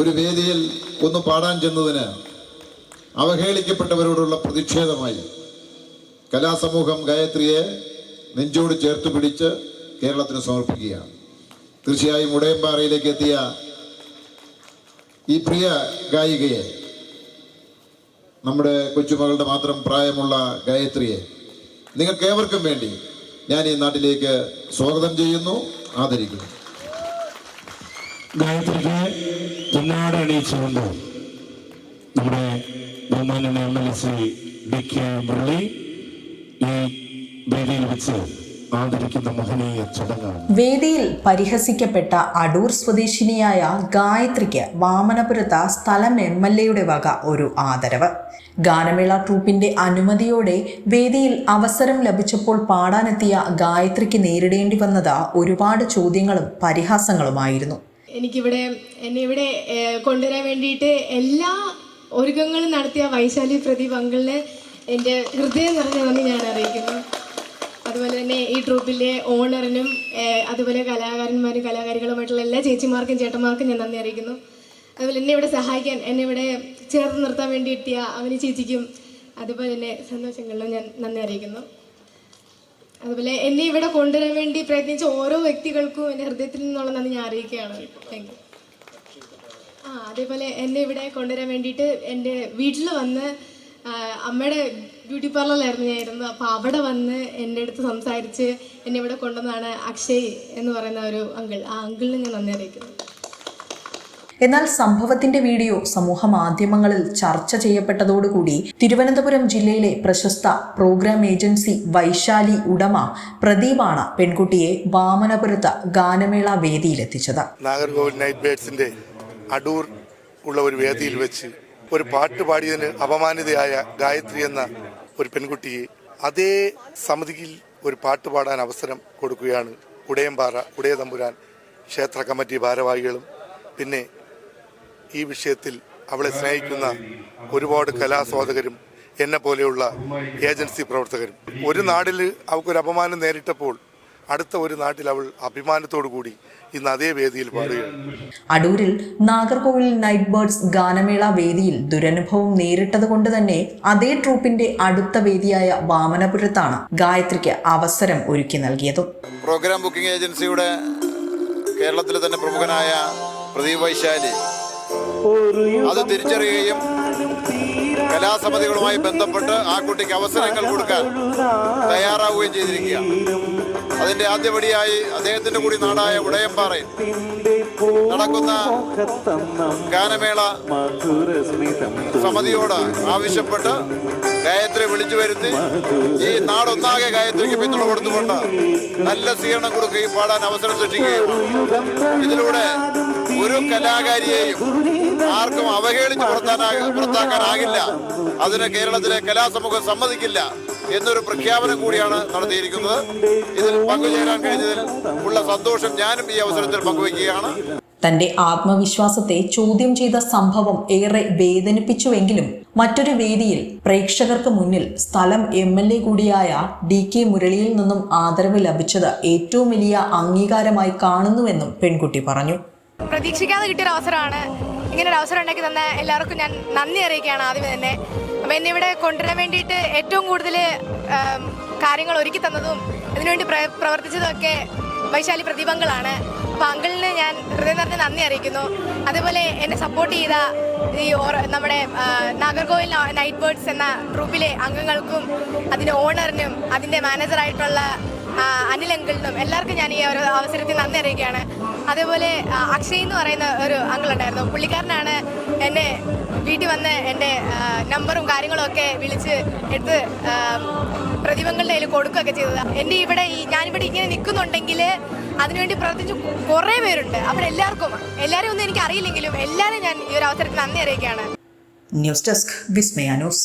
ഒരു വേദിയിൽ ഒന്ന് പാടാൻ ചെന്നതിന് അവഹേളിക്കപ്പെട്ടവരോടുള്ള പ്രതിഷേധമായി കലാസമൂഹം ഗായത്രിയെ നെഞ്ചോട് ചേർത്ത് പിടിച്ച് കേരളത്തിന് സമർപ്പിക്കുകയാണ്. തീർച്ചയായും ഉടയമ്പാറയിലേക്ക് എത്തിയ ഈ പ്രിയ ഗായികയെ നമ്മുടെ കൊച്ചുമകളുടെ മാത്രം പ്രായമുള്ള ഗായത്രിയെ നിങ്ങൾക്ക് ഏവർക്കും വേണ്ടി ഞാൻ ഈ നാട്ടിലേക്ക് സ്വാഗതം ചെയ്യുന്നു ആദരിക്കുന്നു. ഗായത്രിക്ക് പൊന്നാട അണിയിച്ചുകൊണ്ട് നമ്മുടെ ബഹുമാനന M L Shri D K Murali ഈ വേദിയിൽ വെച്ച് വേദിയിൽ പരിഹസിക്കപ്പെട്ട അടൂർ സ്വദേശിനിയായ ഗായത്രിക്ക് വാമനപുരത്ത് സ്ഥലം എം എൽ എയുടെ വക ഒരു ആദരവ്. ഗാനമേള ട്രൂപ്പിന്റെ അനുമതിയോടെ വേദിയിൽ അവസരം ലഭിച്ചപ്പോൾ പാടാനെത്തിയ ഗായത്രിക്ക് നേരിടേണ്ടി വന്നത് ഒരുപാട് ചോദ്യങ്ങളും പരിഹാസങ്ങളുമായിരുന്നു. എനിക്കിവിടെ എന്നെ ഇവിടെ കൊണ്ടുവരാൻ വേണ്ടിയിട്ട് എല്ലാ ഒരുക്കങ്ങളും നടത്തിയ വൈശാലി പ്രദീപ് അങ്കിളിന് എന്റെ ഹൃദയം നിറഞ്ഞ നന്ദി ഞാൻ അറിയിക്കുന്നു. അതുപോലെ തന്നെ ഈ ട്രൂപ്പിലെ ഓണറിനും അതുപോലെ കലാകാരന്മാരും കലാകാരികളുമായിട്ടുള്ള എല്ലാ ചേച്ചിമാർക്കും ചേട്ടന്മാർക്കും ഞാൻ നന്ദി അറിയിക്കുന്നു. അതുപോലെ എന്നെ ഇവിടെ സഹായിക്കാൻ എന്നെ ഇവിടെ ചേർത്ത് നിർത്താൻ വേണ്ടി എത്തിയ അവന് ചേച്ചിക്കും അതുപോലെ തന്നെ സന്തോഷങ്ങളിലും ഞാൻ നന്ദി അറിയിക്കുന്നു. അതുപോലെ എന്നെ ഇവിടെ കൊണ്ടുവരാൻ വേണ്ടി പ്രയത്നിച്ച ഓരോ വ്യക്തികൾക്കും എന്റെ ഹൃദയത്തിൽ നിന്നുള്ള നന്ദി ഞാൻ അറിയിക്കുകയാണ്. താങ്ക് യു ആ അതേപോലെ എന്നെ ഇവിടെ കൊണ്ടുവരാൻ വേണ്ടിയിട്ട് എന്റെ വീട്ടിൽ വന്ന് അമ്മയുടെ ബ്യൂട്ടി പാർലറിലായിരുന്നു ഞാൻ ഇരുന്നത്. അപ്പോൾ അവിടെ വന്ന് എന്റെ അടുത്ത് സംസാരിച്ച് എന്നെ ഇവിടെ കൊണ്ടുവന്നാണ് അക്ഷയ് എന്ന് പറയുന്ന ഒരു അങ്കിൾ. ആ അങ്കിളിന് ഞാൻ നന്ദി അറിയിക്കുന്നു. എന്നാൽ സംഭവത്തിന്റെ വീഡിയോ സമൂഹ മാധ്യമങ്ങളിൽ ചർച്ച ചെയ്യപ്പെട്ടതോടുകൂടി തിരുവനന്തപുരം ജില്ലയിലെ പ്രശസ്ത പ്രോഗ്രാം ഏജൻസി വൈശാലി ഉടമ പ്രദീപാണ് പെൺകുട്ടിയെ വാമനപുരത്ത് ഗാനമേള വേദിയിലെത്തിച്ചത്. നൈറ്റ് ബേഡ്സിന്റെ അടൂർ ഉള്ള ഒരു വേദിയിൽ വെച്ച് ഒരു പാട്ട് പാടിയതിന് അപമാനിതയായ ഗായത്രി എന്ന ഒരു പെൺകുട്ടിയെ അതേ സമിതിയിൽ ഒരു പാട്ട് പാടാൻ അവസരം കൊടുക്കുകയാണ് ഉടയംപാറ ഉടയതമ്പുരാൻ ക്ഷേത്ര കമ്മിറ്റി ഭാരവാഹികളും. പിന്നെ ഈ വിഷയത്തിൽ അവളെ സ്നേഹിക്കുന്ന ഒരുപാട് കലാസ്വാദകരും എന്നെ പോലെയുള്ള ഏജൻസി പ്രവർത്തകരും. ഒരു നാടിൽ അവൾക്കൊരു അപമാനം നേരിട്ടപ്പോൾ അടുത്ത ഒരു നാട്ടിൽ അവൾ അഭിമാനത്തോടു കൂടി ഇന്ന് അതേ വേദിയിൽ പാടുകയാണ്. അടൂരിൽ നാഗർകോവിൽ നൈറ്റ് ബേർഡ്സ് ഗാനമേള വേദിയിൽ ദുരനുഭവം നേരിട്ടത് കൊണ്ട് തന്നെ അതേ ട്രൂപ്പിന്റെ അടുത്ത വേദിയായ വാമനപുരത്താണ് ഗായത്രിക്ക് അവസരം ഒരുക്കി നൽകിയത്. പ്രോഗ്രാം ബുക്കിംഗ് ഏജൻസിയുടെ കേരളത്തിലെ തന്നെ പ്രമുഖനായ പ്രദീപ് വൈശാലി അത് തിരിച്ചറിയുകയും കലാസമിതികളുമായി ബന്ധപ്പെട്ട് ആ കുട്ടിക്ക് അവസരങ്ങൾ കൊടുക്കാൻ തയ്യാറാവുകയും ചെയ്തിരിക്കുക അതിന്റെ ആദ്യപടിയായി അദ്ദേഹത്തിന്റെ കൂടി നാടായ ഉടയംപാറയിൽ നടക്കുന്ന ഗാനമേള സമിതിയോട് ആവശ്യപ്പെട്ട് ഗായത്രി വിളിച്ചു വരുത്തി. ഈ നാടൊന്നാകെ ഗായത്രിക്ക് പിന്തുണ കൊടുത്തുകൊണ്ട് നല്ല സ്വീകരണം കൊടുക്കുകയും പാടാൻ അവസരം സൃഷ്ടിക്കുകയും ഇതിലൂടെ ഒരു കലാകാരിയെയും ആർക്കും അവഹേളിച്ച് പുറത്താക്കാനാകില്ല. അതിന് കേരളത്തിലെ കലാസമൂഹം സമ്മതിക്കില്ല എന്നൊരു പ്രഖ്യാപനം കൂടിയാണ് നടത്തിയിരിക്കുന്നത്. ഇതിൽ പങ്കുചേരാൻ കഴിഞ്ഞതിൽ ഉള്ള സന്തോഷം ഞാനും ഈ അവസരത്തിൽ പങ്കുവയ്ക്കുകയാണ്. തന്റെ ആത്മവിശ്വാസത്തെ ചോദ്യം ചെയ്ത സംഭവം ഏറെ വേദനിപ്പിച്ചുവെങ്കിലും മറ്റൊരു വേദിയിൽ പ്രേക്ഷകർക്ക് മുന്നിൽ സ്ഥലം എം എൽ എ കൂടിയായ ഡി കെ മുരളിയിൽ നിന്നും ആദരവ് ലഭിച്ചത് ഏറ്റവും വലിയ അംഗീകാരമായി കാണുന്നുവെന്നും പെൺകുട്ടി പറഞ്ഞു. പ്രതീക്ഷിക്കാതെ കിട്ടിയൊരു അവസരമാണ്. ഇങ്ങനെ ഒരു അവസരം ഉണ്ടാക്കി തന്ന എല്ലാവർക്കും ഞാൻ നന്ദി അറിയിക്കുകയാണ് ആദ്യമേ തന്നെ. അപ്പം എന്നെ ഇവിടെ കൊണ്ടുവരാൻ വേണ്ടിയിട്ട് ഏറ്റവും കൂടുതൽ കാര്യങ്ങൾ ഒരുക്കി തന്നതും ഇതിനുവേണ്ടി പ്ര പ്രവർത്തിച്ചതും ഒക്കെ വൈശാലി പ്രതിഭങ്ങളാണ് അപ്പം അങ്കിളിന് ഞാൻ ഹൃദയം നിറഞ്ഞ നന്ദി അറിയിക്കുന്നു. അതേപോലെ എന്നെ സപ്പോർട്ട് ചെയ്ത ഈ നമ്മുടെ നാഗർകോവിൽ നൈറ്റ് ബേർഡ്സ് എന്ന ഗ്രൂപ്പിലെ അംഗങ്ങൾക്കും അതിന്റെ ഓണറിനും അതിന്റെ മാനേജറായിട്ടുള്ള അനിൽ അങ്കിളിനും എല്ലാവർക്കും ഞാൻ ഈ ഒരു അവസരത്തിൽ നന്ദി അറിയിക്കുകയാണ്. അതേപോലെ അക്ഷയ് എന്ന് പറയുന്ന ഒരു അങ്കിൾ ഉണ്ടായിരുന്നു. പുള്ളിക്കാരനാണ് എന്നെ വീട്ടിൽ വന്ന് എന്റെ നമ്പറും കാര്യങ്ങളും ഒക്കെ വിളിച്ച് എടുത്ത് പ്രതിഭങ്ങളുടെ കയ്യിൽ കൊടുക്കുകയൊക്കെ ചെയ്തത്. എന്റെ ഇവിടെ ഈ ഞാനിവിടെ ഇങ്ങനെ നിൽക്കുന്നുണ്ടെങ്കിൽ അതിനുവേണ്ടി പ്രവർത്തിച്ച് കുറേ പേരുണ്ട്. അവിടെ എല്ലാവർക്കും എല്ലാവരും ഒന്നും എനിക്ക് അറിയില്ലെങ്കിലും എല്ലാവരും ഞാൻ ഈ ഒരു അവസരത്തിൽ നന്ദി അറിയിക്കുകയാണ്. ന്യൂസ് ഡെസ്ക് വിസ്മയ ന്യൂസ്